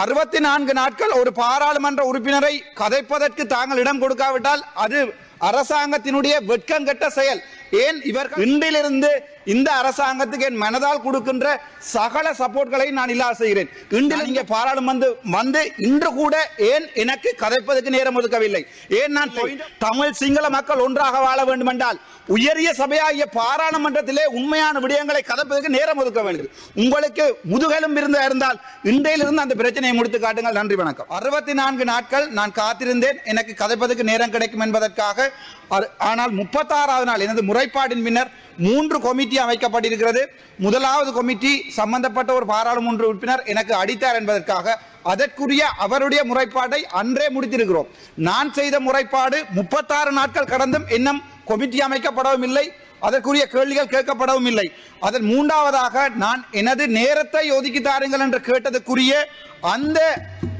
அறுபத்தி நான்கு நாட்கள் ஒரு பாராளுமன்ற உறுப்பினரை கதைப்பதற்கு தாங்கள் இடம் கொடுக்காவிட்டால் அது அரசாங்கத்தினுடைய வெட்கங்கெட்ட செயல். ஏன் இவர் இன்றிலிருந்து இந்த அரசாங்கத்துக்கு என் மனதால் கொடுக்கின்ற சகல சப்போர்ட்களை நான் இல்லாத செய்கிறேன். இன்றில் இங்கே பாராளுமன்ற வந்து இன்று கூட ஏன் எனக்கு கதைப்பதற்கு நேரம் ஒதுக்கவில்லை. ஏன் நான் தமிழ் சிங்கள மக்கள் ஒன்றாக வாழ வேண்டும் என்றால் உயரிய சபையாகிய பாராளுமன்றத்திலே உண்மையான விடயங்களை கதைப்பதற்கு நேரம் ஒதுக்க வேண்டும். உங்களுக்கு முதுகெலும் இருந்தா இருந்தால் இன்றையிலிருந்து அந்த பிரச்சனையை முடித்து காட்டுங்கள். நன்றி வணக்கம். அறுபத்தி நான்கு நாட்கள் நான் காத்திருந்தேன். எனக்கு கதைப்பதற்கு நேரம் கிடைக்கும் என்பதற்காக ஆனால் முப்பத்தாறாவது நாள் எனது முறைப்பாட்டின் பின்னர் மூன்று கொமிட்டி அமைக்கப்பட்டிருக்கிறது. முதலாவது கொமிட்டி சம்பந்தப்பட்ட ஒரு பாராளுமன்ற உறுப்பினர் எனக்கு அடித்தார் என்பதற்காக அதற்குரிய அவருடைய முறைப்பாட்டை அன்றே முடித்திருக்கிறோம். நான் செய்த முறைப்பாடு முப்பத்தாறு நாட்கள் கடந்தும் இன்னும் கொமிட்டி அமைக்கப்படவும் இல்லை அதற்குரிய கேள்விகள் கேட்கப்படவும் இல்லை. அதன் மூன்றாவதாக நான் எனது நேரத்தை ஒதுக்கி தாருங்கள் என்று கேட்டதுக்குரிய அந்த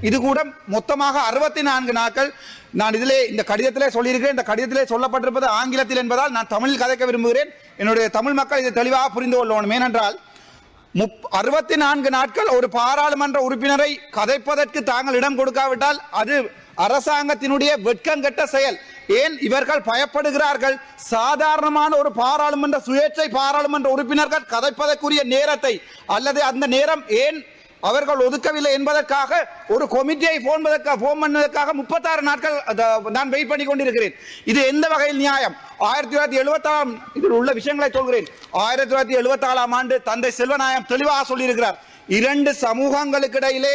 இது கூட மொத்தமாக அறுபத்தி நான்கு நாட்கள் நான் இதிலே இந்த கடிதத்திலே சொல்லியிருக்கிறேன். இந்த கடிதத்திலே சொல்லப்பட்டிருப்பது ஆங்கிலத்தில் என்பதால் நான் தமிழில் கதைக்க விரும்புகிறேன். என்னுடைய தமிழ் மக்கள் இதை தெளிவாக புரிந்து கொள்ளணும். ஏனென்றால் அறுபத்தி நான்கு நாட்கள் ஒரு பாராளுமன்ற உறுப்பினரை கதைப்பதற்கு தாங்கள் இடம் கொடுக்காவிட்டால் அது அரசாங்கத்தினுடைய வெட்கங்கெட்ட செயல். ஏன் இவர்கள் பயப்படுகிறார்கள்? சாதாரணமான ஒரு பாராளுமன்ற சுயேட்சை பாராளுமன்ற உறுப்பினர்கள் கதைப்பதற்குரிய நேரத்தை அல்லது அந்த நேரம் ஏன் அவர்கள் ஒதுக்கவில்லை என்பதற்காக ஒரு கமிட்டியை போன் போன் பண்ணதற்காக முப்பத்தாறு நாட்கள் நான் வெயிட் பண்ணி கொண்டிருக்கிறேன். இது எந்த வகையில் நியாயம்? ஆயிரத்தி தொள்ளாயிரத்தி எழுபத்தாம் இதில் உள்ள விஷயங்களை சொல்கிறேன். ஆயிரத்தி தொள்ளாயிரத்தி எழுபத்தாறாம் ஆண்டு தந்தை செல்வநாயம் தெளிவாக சொல்லியிருக்கிறார். இரண்டு சமூகங்களுக்கு இடையிலே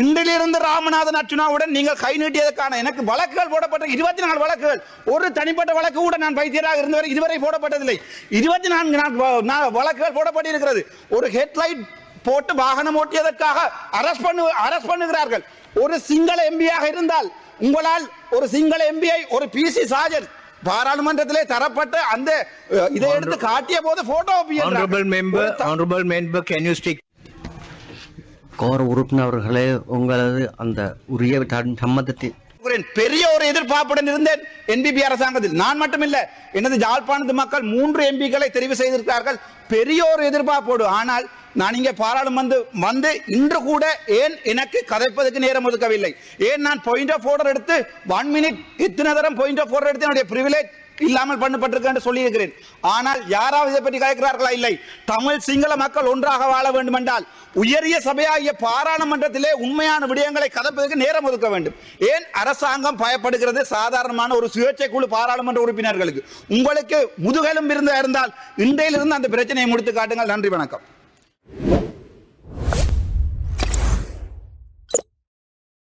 இன்றிலிருந்து ராமநாதன் அர்ச்சுனாவுடன் நீங்கள் கை நீட்டியதற்கான எனக்கு வழக்குகள் போடப்பட்ட இருபத்தி நாலு வழக்குகள். ஒரு தனிப்பட்ட வழக்கு கூட நான் வைத்தியராக இருந்தவரை இதுவரை போடப்பட்டதில்லை. இருபத்தி நான்கு வழக்குகள் போடப்பட்டிருக்கிறது. ஒரு ஹெட்லைட் போட்டு வாகனம் ஓட்டியதற்காக அரஸ்ட் பண்ணு அரஸ்ட் பண்ணுகிறார்கள். ஒரு சிங்கள எம்பியாக இருந்தால் உங்களால் ஒரு சிங்கள எம்பியை ஒரு பிசி சாஜன் பாராளுமன்றத்திலே தரப்பட்ட அந்த இதை எடுத்து காட்டிய போது photo honorable member, can you stick? கோர உறுப்பினர்களே உங்களது அந்த உரிய தன் சம்மதத்தை பெரிய ஒரு எதிர்பார்ப்புடன் இருந்தேன். என்பிபி அரசாங்கத்தில். நான் மட்டுமில்ல எனது ஜாழ்ப்பாணத்து மக்கள் மூன்று எம்பிக்களை தெரிவு செய்திருக்கிறார்கள். பெரிய ஒரு எதிர்பார்ப்போடு. ஆனால் நான் இங்கே பாராளுமன்ற வந்து இன்று கூட ஏன் எனக்கு கதைப்பதற்கு நேரம் ஒதுக்கவில்லை? ஏன் நான் பாயிண்ட் ஆஃப் ஆர்டர் எடுத்து ஒன் மினிட் இத்தனை தரம் பாயிண்ட் ஆஃப் ஆர்டர் எடுத்து என்னுடைய பிரிவிலேஜ் இல்லாமல் பண்ணப்பட்டிருக்கேன் என்று சொல்லியிருக்கிறேன். ஆனால் யாராவது இதை பற்றி கேட்கிறார்களா இல்லை. தமிழ் சிங்கள மக்கள் ஒன்றாக வாழ வேண்டும் என்றால் உயரிய சபையாகிய பாராளுமன்றத்திலே உண்மையான விடயங்களை கதப்பதற்கு நேரம் ஒதுக்க வேண்டும். ஏன்? அரசாங்கம் பயப்படுகிறது சாதாரணமான ஒரு சுயேட்சை குழு பாராளுமன்ற உறுப்பினர்களுக்கு. உங்களுக்கு முதுகெலும் இருந்தால் இன்றையிலிருந்து அந்த பிரச்சனையை முடித்து காட்டுங்கள். நன்றி வணக்கம்.